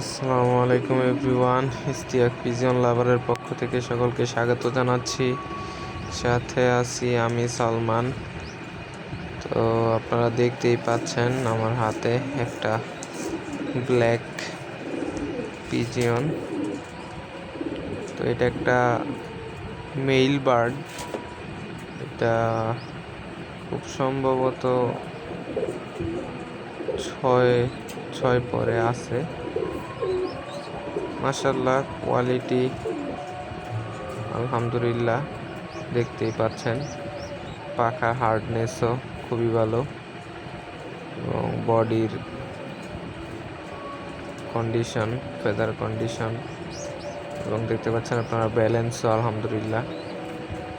আসসালামু আলাইকুম everyone, Istiaq pigeon লাভারের পক্ষ থেকে সকলকে স্বাগত জানাচ্ছি। সাথে আছি আমি সালমান। তো আপনারা দেখতেই পাচ্ছেন আমার হাতে একটা ব্ল্যাক পিজিয়ন। তো এটা একটা মেইল বার্ড। এটা খুব সম্ভবত ছয় ছয় পরে আছে। মাশাল্লাহ কোয়ালিটি আলহামদুলিল্লাহ, দেখতেই পাচ্ছেন। পাখা হার্ডনেসও খুবই ভালো এবং বডির কন্ডিশন ফেদার কন্ডিশন এবং দেখতে পাচ্ছেন আপনারা ব্যালেন্সও আলহামদুলিল্লাহ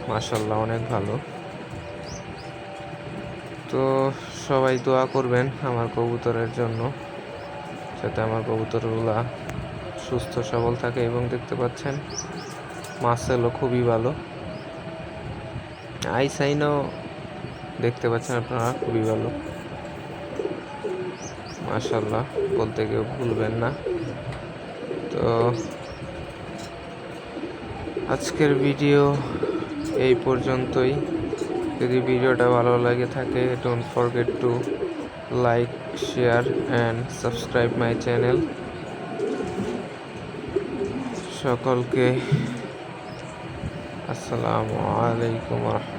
মাশাল্লাহ অনেক ভালো। তো সবাই দোয়া করবেন আমার কবুতরের জন্য। যাতে আমার কবুতরগুলা সুস্থ, সবল থাকে এবং দেখতে পাচ্ছেন মাসেলও খুবই ভালো। আইসাইনও দেখতে পাচ্ছেন আপনারা, খুবই ভালো। মাশাল্লাহ বলতে কেউ ভুলবেন না। তো আজকের ভিডিও এই পর্যন্তই। যদি ভিডিওটা ভালো লাগে থাকে don't forget to like share and subscribe my channel সকলকে আসসালামু আলাইকুম রহমতুল্লাহ